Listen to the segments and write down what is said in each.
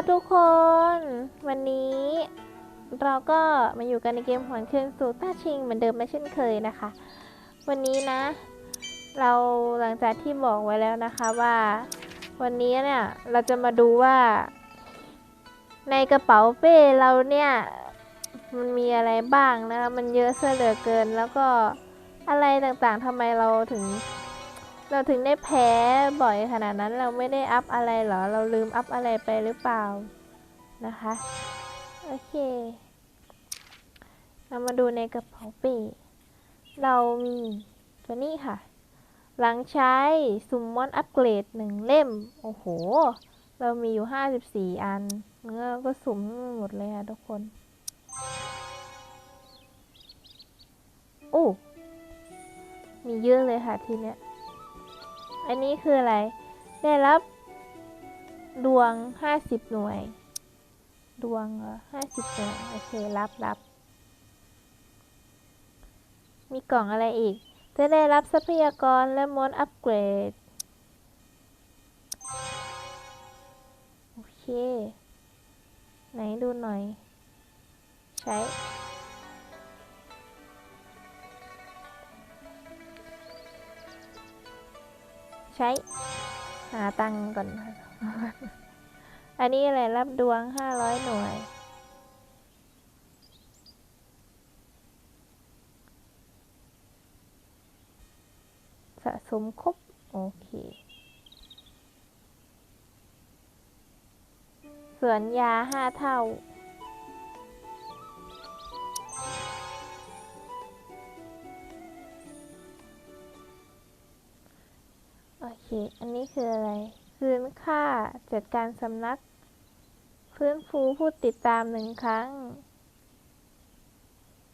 ค่ะทุกคน วันนี้เราก็มาอยู่กันในเกมหวนคืนสู่ต้าชิงเหมือนเดิมไม่เช่นเคยนะคะ วันนี้นะ เราหลังจากที่บอกไว้แล้วนะคะว่า วันนี้เนี่ยเราจะมาดูว่า ในกระเป๋าเป้เราเนี่ยมันมีอะไรบ้างนะคะมันเยอะเสียเหลือเกินแล้วก็อะไรต่างๆทำไมเราถึง เราถึงได้แพ้บ่อยขนาดนั้นเราไม่ได้อัพอะไรเหรอ เราลืมอัพอะไรไปหรือเปล่านะคะ โอเค เรามาดูในกระเป๋าป้เรามีตัวนี้ค่ะ หลังใช้ซุมมอนอัปเกรดหนึ่งเล่ม โอ้โห เรามีอยู่54อันเนื้อก็สุ่มหมดเลยค่ะทุกคนโอ้มีเยอะเลยค่ะทีเนี้ย อันนี้คืออะไร ได้รับดวง 50 หน่วย ดวงเหรอ50หน่วย โอเค รับรับ มีกล่องอะไรอีก จะได้รับทรัพยากรและมดอัปเกรด โอเค ไหนดูหน่อย ใช้ ใช้ หาตังก่อน อันนี้อะไรรับดวง500หน่วย สะสมครบ โอเค สวนยา5เท่า เค อันนี้คืออะไร คืนค่าจัดการสำนัก ฟื้นฟูผู้ติดตามหนึ่งครั้ง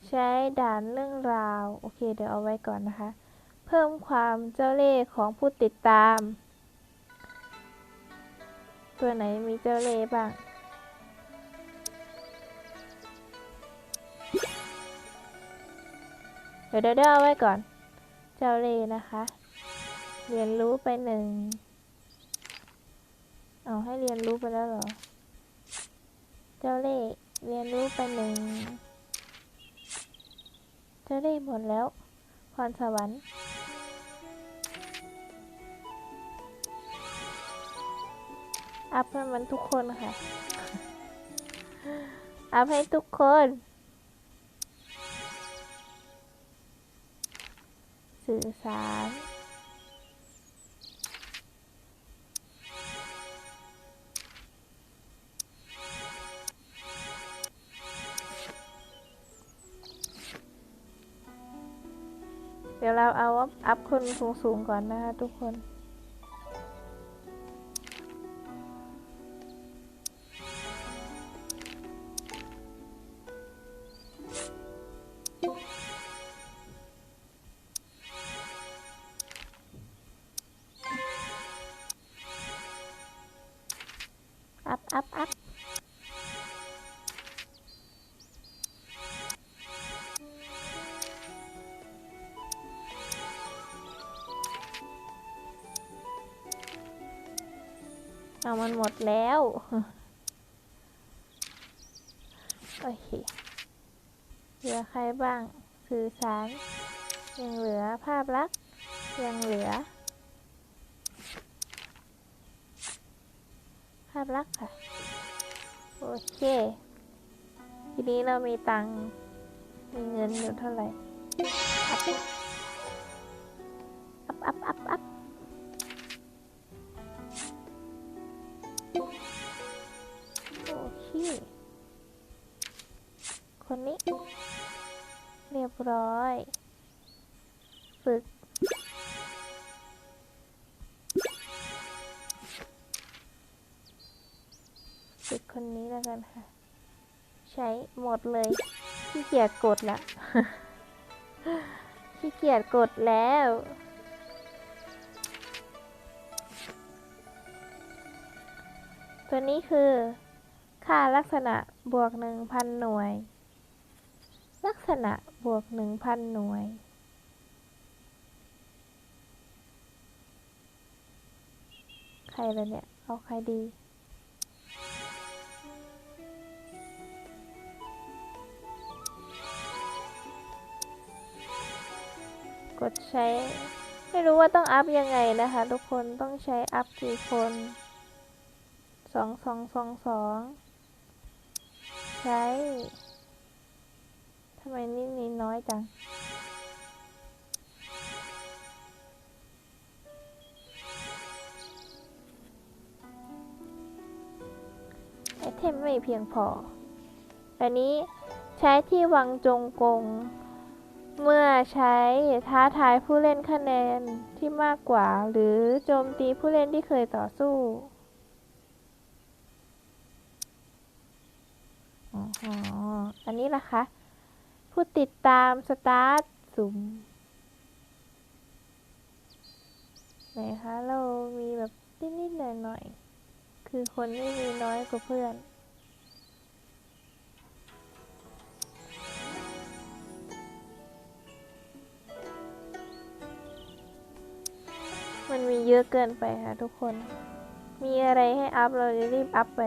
ใช้ด่านเรื่องราว โอเค เดี๋ยวเอาไว้ก่อนนะคะ เพิ่มความเจ้าเล่ห์ของผู้ติดตาม ตัวไหนมีเจ้าเล่ห์บ้างเดี๋ยวเดี๋ยวเดี๋ยวเอาไว้ก่อน เจ้าเล่ห์นะคะ เรียนรู้ไปหนึ่ง เอาให้เรียนรู้ไปแล้วเหรอ เจ้าเล่ห์เรียนรู้ไปหนึ่ง เจ้าเล่ห์หมดแล้ว พรสวรรค์อัพให้มันทุกคนค่ะ อัพให้ทุกคน สื่อสาร เดี๋ยวเราเอาอัพคนสูงๆก่อนนะคะทุกคน เอามันหมดแล้ว โอเค เหลือใครบ้าง สื่อสาร ยังเหลือภาพลักษณ์ ยังเหลือ ภาพลักษณ์ค่ะ โอเค ทีนี้เรามีตังค์ มีเงินอยู่เท่าไหร่ อัพ อัพ อัพ อัพ บร้อย ฝึก ฝึกคนนี้แล้วกันค่ะ ใช้หมดเลยขี้เกียจกดละขี้เกียจกดแล้วตัวนี้คือ ค่าลักษณะบวกหนึ่งพันหน่วย ลักษณะบวกหนึ่งพันหน่วย ใครเลยเนี่ย เอาใครดี กดใช้ ไม่รู้ว่าต้องอัพยังไงนะคะ ทุกคนต้องใช้อัพกี่คนสองสองสองสองใช้ ทำไมนี่นี่น้อยจัง ไอเทมไม่เพียงพออันนี้ใช้ที่วังจงกง เมื่อใช้ท้าทายผู้เล่นคะแนนที่มากกว่า หรือโจมตีผู้เล่นที่เคยต่อสู้อ๋อ อันนี้ล่ะคะ ผู้ติดตามสตาร์ทสุ่มไหนคะเรามีแบบนิดๆหน่อยๆคือคนไม่มีน้อยกว่าเพื่อนมันมีเยอะเกินไปค่ะทุกคน มีอะไรให้อัพเราจะรีบอัพไป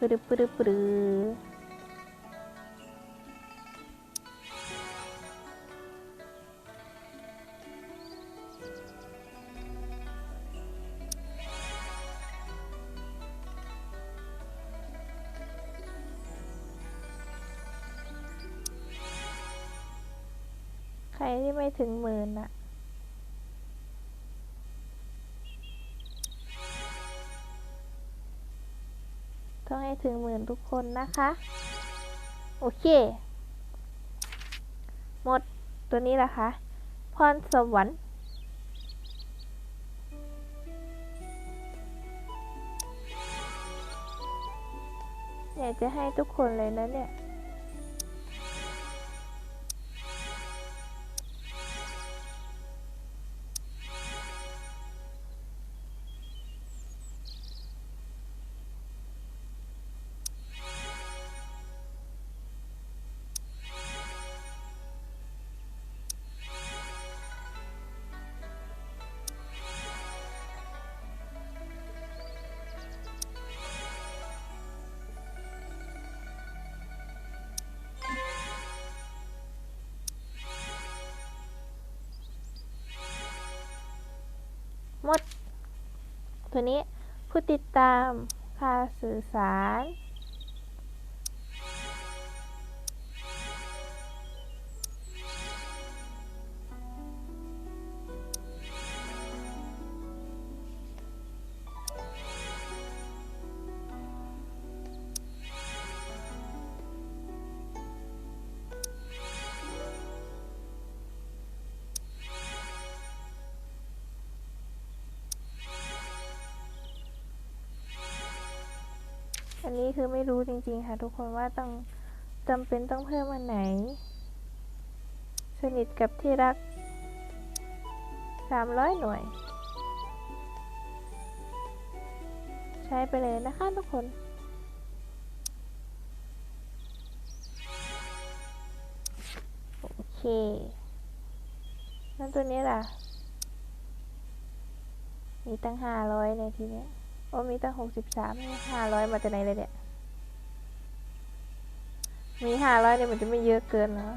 ปรึปรึปรึใครที่ไม่ถึงหมื่นอะ ถึงหมื่นทุกคนนะคะ โอเค หมดตัวนี้ละคะ พรสวรรค์อยากจะให้ทุกคนเลยนะเนี่ย ตัวนี้ผู้ติดตามค่าสื่อสาร คือไม่รู้จริงๆค่ะทุกคนว่าต้องจำเป็นต้องเพิ่มอันไหน สนิทกับที่รัก 300 หน่วย ใช้ไปเลยนะคะทุกคน โอเค แล้วตัวนี้ล่ะ มีตั้ง 500 ในทีเนี้ยโอ้มีตั้งหกสิบสามห้าร้อยมาจากไหนเลยเนี่ย มีห้าร้อยเนี่ยมันจะไม่เยอะเกินเหรอ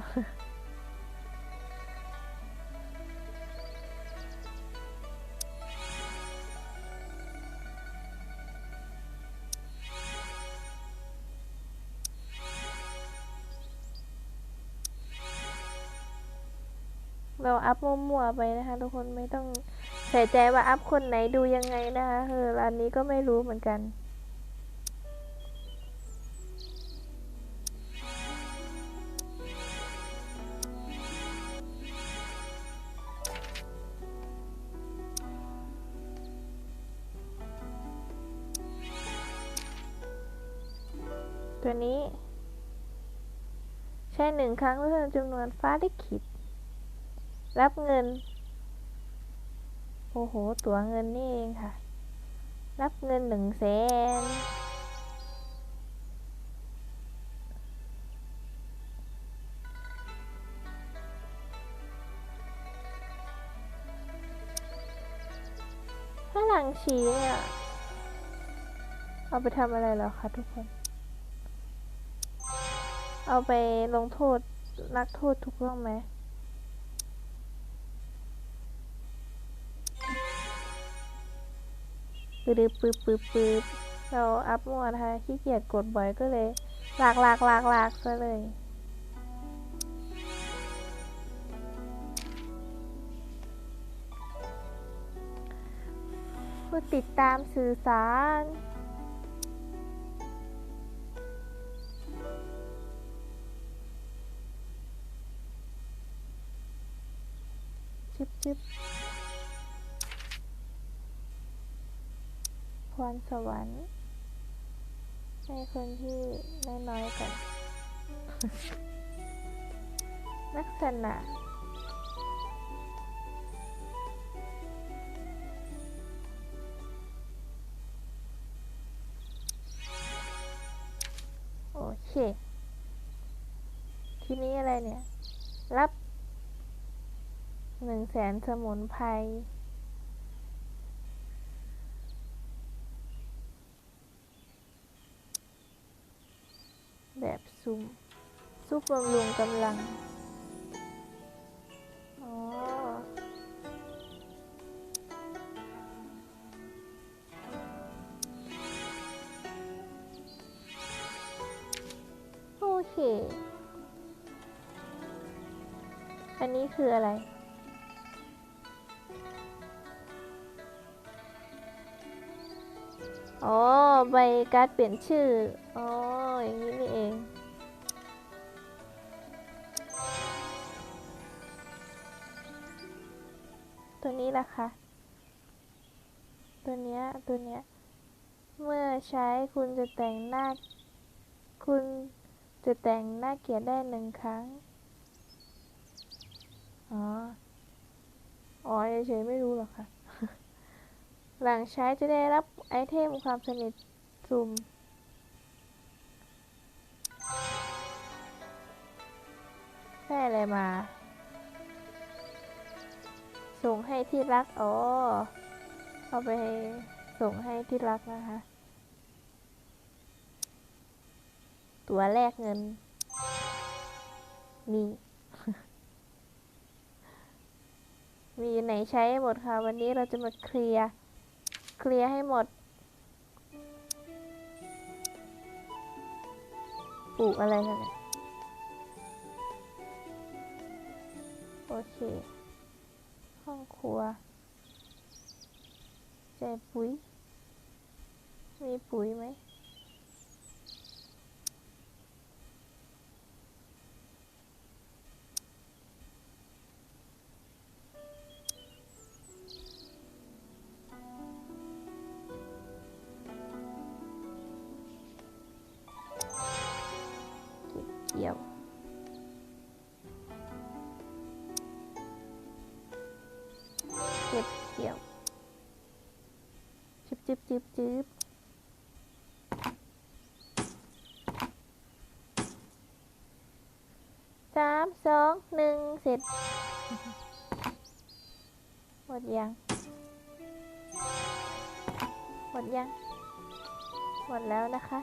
เราอัพมั่วๆไปนะคะ ทุกคนไม่ต้องใส่ใจว่าอัพคนไหนดูยังไงนะคะเออร้านนี้ก็ไม่รู้เหมือนกัน ตัวนี้ ใช้หนึ่งครั้งเพื่อจำนวนฟ้าลิขิตรับเงิน โอ้โห ตั๋วเงินนี่เองค่ะ รับเงินหนึ่งแสนฝรั่งฉีเนี่ย เอาไปทำอะไรแล้วคะทุกคน เอาไปลงโทษนักโทษถูกต้องไหมปืดปืดปืดปืดเราอัพมั่วนะคะขี้เกียจกดบ่อยก็เลยลากลากลากลากซะเลยผู้ติดตามสื่อสาร ชิบชิบพรสวรรค์ ให้คนที่น้อยๆกันลักษณะโอเค ทีนี้อะไรเนี่ย รับหนึ่ งแสนสมุนไพรแบบซุมซุปบำรุงกำลัง อ๋อ โอเค อันนี้คืออะไร อ๋อใบการ์ดเปลี่ยนชื่อ อ๋อ อย่างนี้นี่เอง ตัวนี้ล่ะคะตัวเนี้ย ตัวเนี้ย เมื่อใช้คุณจะแต่งหน้า คุณจะแต่งหน้าเกียรได้หนึ่งครั้ง อ๋อ อ๋อเฉยไม่รู้หรอกค่ะ หลังใช้จะได้รับไอเทมความสนิทสุ่มได้อะไรมา ส่งให้ที่รัก อ๋อ เอาไปส่งให้ที่รักนะคะ ตัวแลกเงิน นี่ มีไหนใช้ให้หมดค่ะ วันนี้เราจะมาเคลียร์ เคลียร์ให้หมด ปลูกอะไรนั่นโอเค ห้องครัวใส่ปุ๋ย มีปุ๋ยไหม ดียว เก็บเกี่ยวจิบจิบจิบจิบสามสองหนึ่งเสร็จ หมดยัง หมดยัง หมดแล้วนะคะ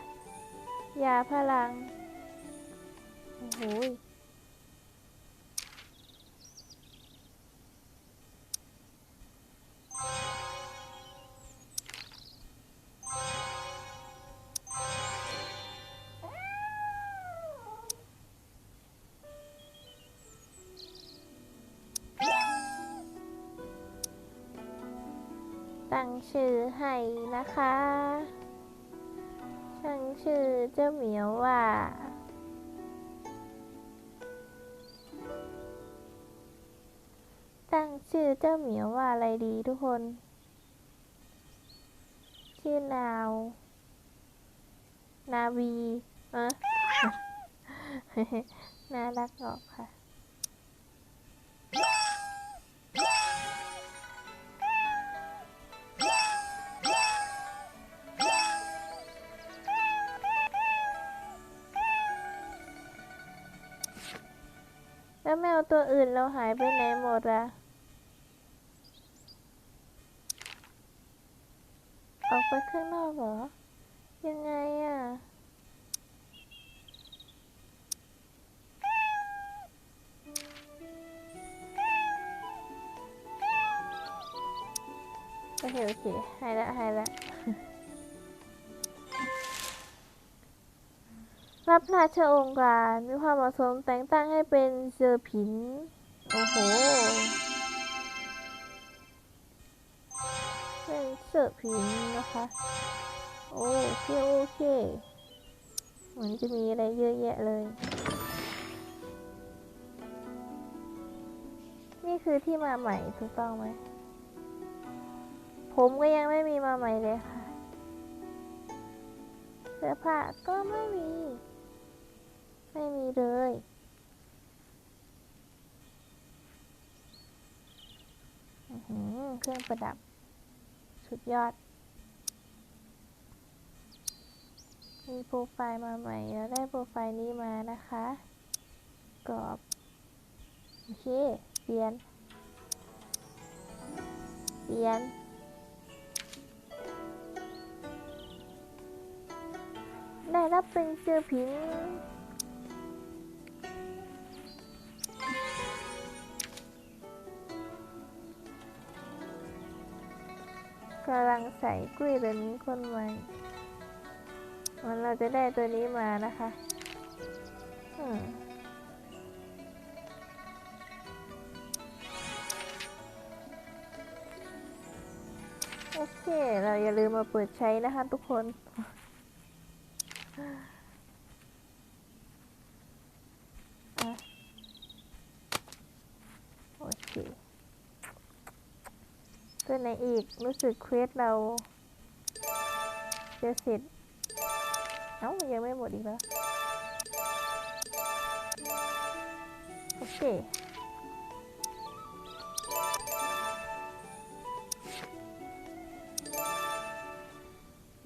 ยาพลัง โอ้ยตั้งชื่อให้นะคะ ตั้งชื่อเจ้าเหมียวว่า ชื่อเจ้าเหมียวว่าอะไรดีทุกคน ชื่อนาว นาวีอะน่ารักออกค่ะ แล้วแมวตัวอื่นเราหายไปไหนหมดอะ ไปข้างนอกเหรอ ยังไงอะ โอเค โอเคให้แล้วให้แล้วรับราชองค์การมีความเหมาะสมแต่งตั้งให้เป็นเจอร์ผิน โอ้โห เป็นเซอร์ผินนะคะ โอเคโอเคเหมือนจะมีอะไรเยอะแยะเลย นี่คือที่มาใหม่ถูกต้องไหม ผมก็ยังไม่มีมาใหม่เลยค่ะ เสื้อผ้าก็ไม่มี ไม่มีเลยเครื่องประดับ สุดยอด มีโปรไฟล์มาใหม่แล้วได้โปรไฟล์นี้มานะคะ กรอบ โอเค เปลี่ยน เปลี่ยนได้รับเป็นเสื้อผิง กำลังใส่กล้วยตัวนี้คนใหม่วันเราจะได้ตัวนี้มานะคะโอเค เราอย่าลืมมาเปิดใช้นะคะทุกคน อะโอเค ตัว ไหนอีก รู้สึกเควสเราจะเสร็จ เอ้า ยังไม่หมดอีกแล้ว โอเค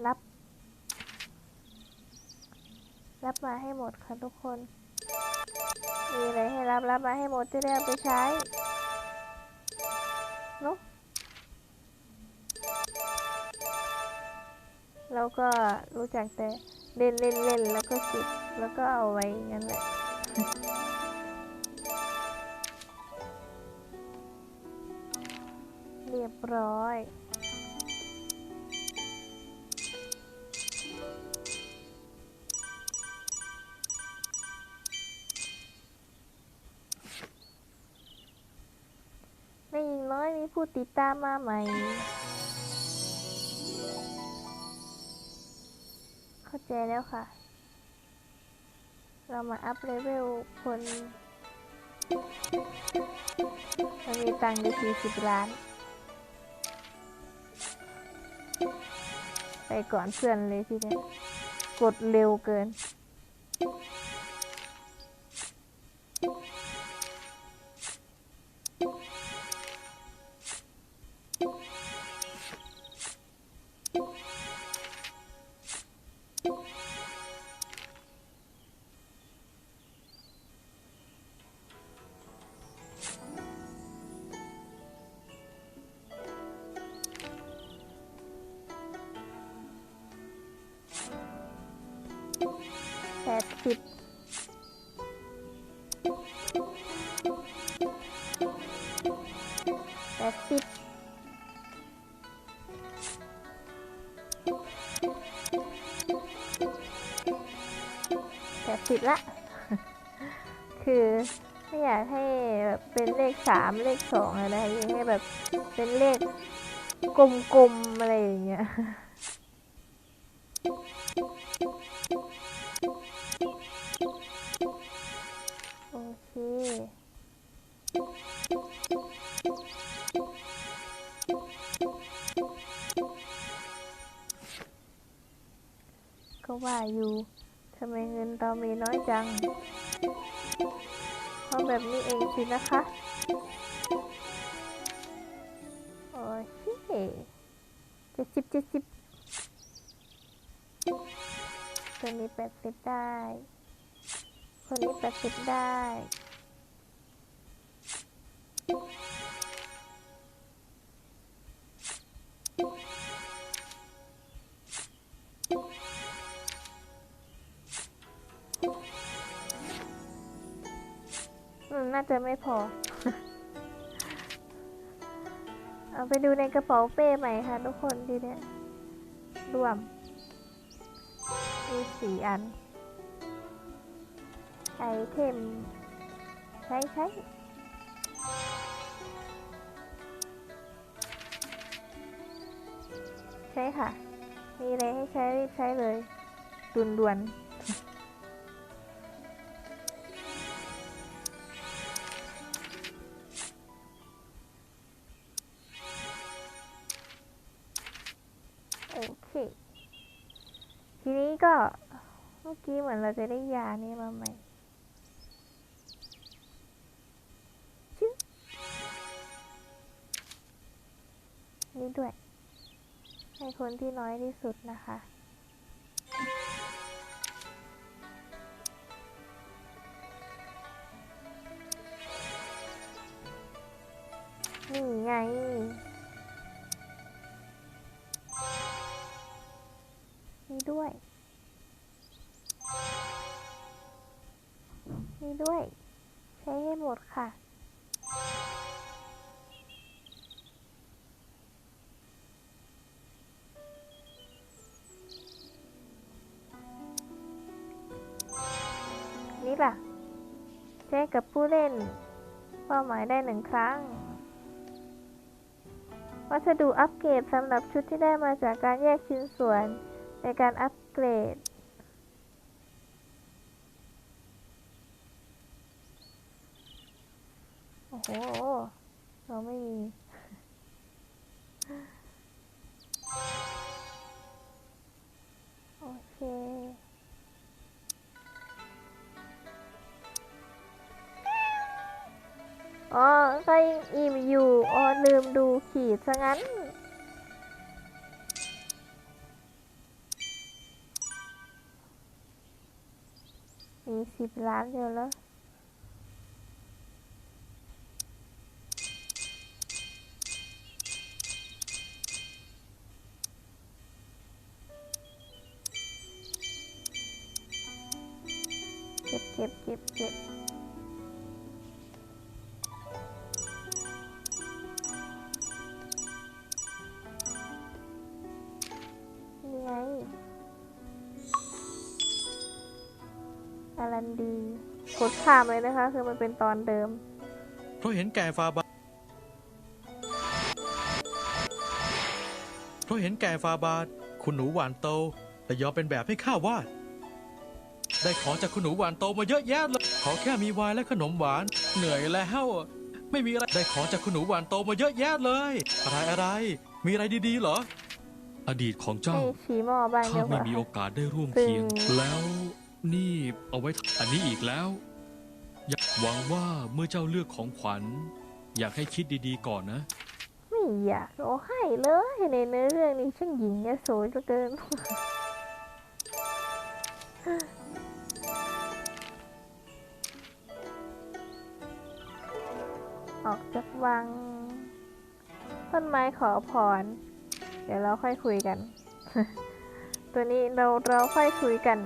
รับ รับมาให้หมดค่ะทุกคน มีอะไรให้รับ รับมาให้หมดจะได้เอาไปใช้เนอะเราก็รู้จักแต่เล่นเล่นเล่นแล้วก็จิบแล้วก็เอาไว้งั้นแหละเรียบร้อยในอีกน้อยมีผู้ติดตามมาใหม่ จแล้วค่ะ เรามาอัพเลเวลคนมันมีตังค์อยู่สี่สิบล้าน ไปก่อนเพื่อนเลยทีเดียวกดเร็วเกิน แปดสิบแปดสิบแปดสิบละ คือไม่อยากให้แบบเป็นเลขสามเลขสองอะไรอยากให้แบบเป็นเลขกลมๆอะไรอย่างเงี้ย ก็ว่าอยู่ทำไมเงินเรามีน้อยจัง เพราะแบบนี้เองสินะคะ โอเคเจ็ดสิบเจ็ดสิบตัวนี้แปดสิบได้ คนนี้แปดสิบได้ น่าจะไม่พอ เอาไปดูในกระเป๋าเป้ใหม่ค่ะทุกคนทีเนี้ยรวม มีสี่อัน ไอเทม ใช้ใช้ ใช่ค่ะ มีอะไรให้ใช้รีบใช้เลยด่วนด่วนโอเค ทีนี้ก็เมื่อกี้เหมือนเราจะได้ยานี้มาใหม่นี่ด้วย ให้คนที่น้อยที่สุดนะคะ นี่ไง นี่ด้วย นี่ด้วย ใช้ให้หมดค่ะ แจ้กับผู้เล่น เป้าหมายได้หนึ่งครั้ง วัสดุอัปเกรดสำหรับชุดที่ได้มาจากการแยกชิ้นส่วนในการอัปเกรดโอ้โห เราไม่มี โอเค อ๋อก็ยังอิ่มอยู่ อ๋อ ลืมดูขีดซะงั้น มีสิบล้านเดียวแล้วเก็บเก็บเก็บเก็บ กดข้ามเลยนะคะ คือมันเป็นตอนเดิม เพราะเห็นแก่ฟาบาทเพราะเห็นแก่ฟาบาทคุณหนูหวานโต แต่ยอมเป็นแบบให้ข้าวาด ได้ของจากคุณหนูหวานโตมาเยอะแยะเลย ขอแค่มีไวน์และขนมหวาน เหนื่อยแล้วอะไม่มีอะไร ได้ของจากคุณหนูหวานโตมาเยอะแยะเลย อะไรอะไร มีอะไรดีๆเหรอ อดีตของเจ้าให้ฉีหม้อบ้างข้าเดี๋ยวไม่ว่ามีโอกาสได้ร่วมซึ่งเคียง แล้วนี่เอาไว้ทำอันนี้อีกแล้ว อยากหวังว่าเมื่อเจ้าเลือกของขวัญ อยากให้คิดดีๆก่อนนะ ไม่อยากเอาให้เลยในเนื้อเรื่องนี้ช่างหญิงยโสเหลือเกิน ออกจากวัง ต้นไม้ขอพร เดี๋ยวเราค่อยคุยกัน ตัวนี้เราเราค่อยคุยกัน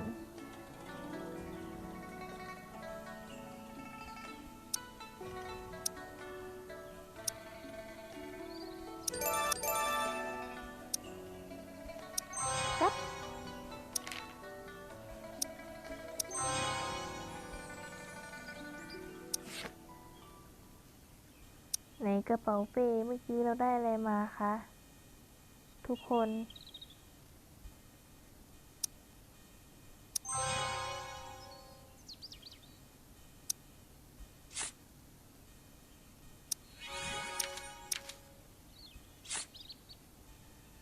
กระเป๋าเป้เมื่อกี้เราได้อะไรมาคะ ทุกคน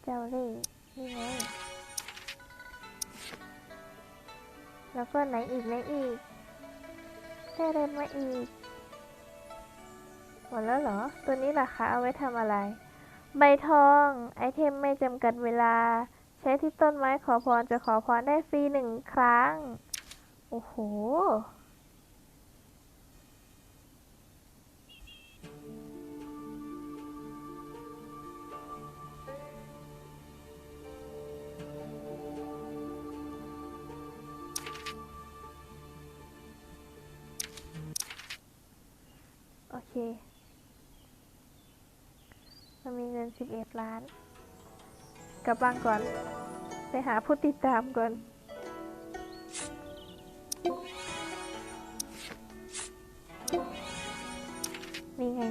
เจ้าเล่นี่ไง แล้วก็ไหนอีกไหนอีก ได้อะไรมาอีก มดแล้วเหรอ ตัวนี้ล่ะคะเอาไว้ทำอะไร ใบทอง ไอเทมไม่จำกัดเวลา ใช้ที่ต้นไม้ขอพรจะขอพรได้ฟรีหนึ่งครั้ง โอ้โห โอเค นมีเงิน31ล้าน กลับบ้านก่อน ไปหาผู้ติดตามก่อน นี่ไง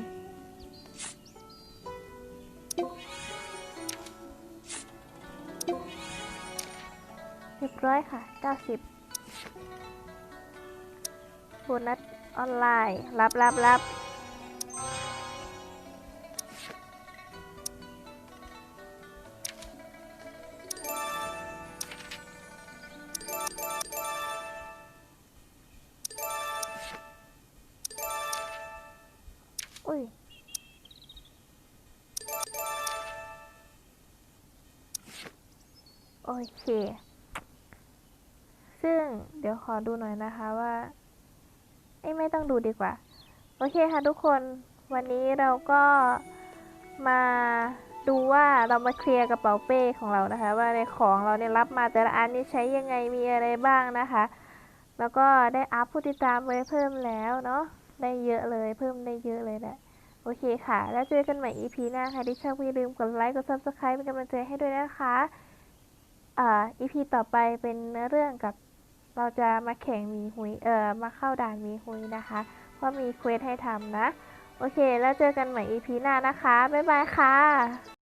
เรียบร้อยค่ะ 90 โบนัสออนไลน์ รับรับรับ เค ซึ่งเดี๋ยวขอดูหน่อยนะคะว่าเอ้ไม่ต้องดูดีกว่า โอเคค่ะทุกคน วันนี้เราก็มาดูว่าเรามาเคลียร์กระเป๋าเป้ของเรานะคะ ว่าในของเราเนี่ยรับมาแต่ละอันนี่ใช้ยังไงมีอะไรบ้างนะคะ แล้วก็ได้อัพผู้ติดตามไว้เพิ่มแล้วเนาะได้เยอะเลยเพิ่มได้เยอะเลยแหละโอเคค่ะ แล้วเจอกันใหม่ EP หน้าค่ะที่ชอบอย่าลืมกดไลค์กด subscribe เป็นกำลังใจให้ด้วยนะคะ อ่า EP ต่อไปเป็นเนื้อเรื่องกับเราจะมาแข่งมีหุย เอ่อ มาเข้าด่านมีหุยนะคะ เพราะมีเควสให้ทำนะ โอเค แล้วเจอกันใหม่ EP หน้านะคะ บ๊ายบายค่ะ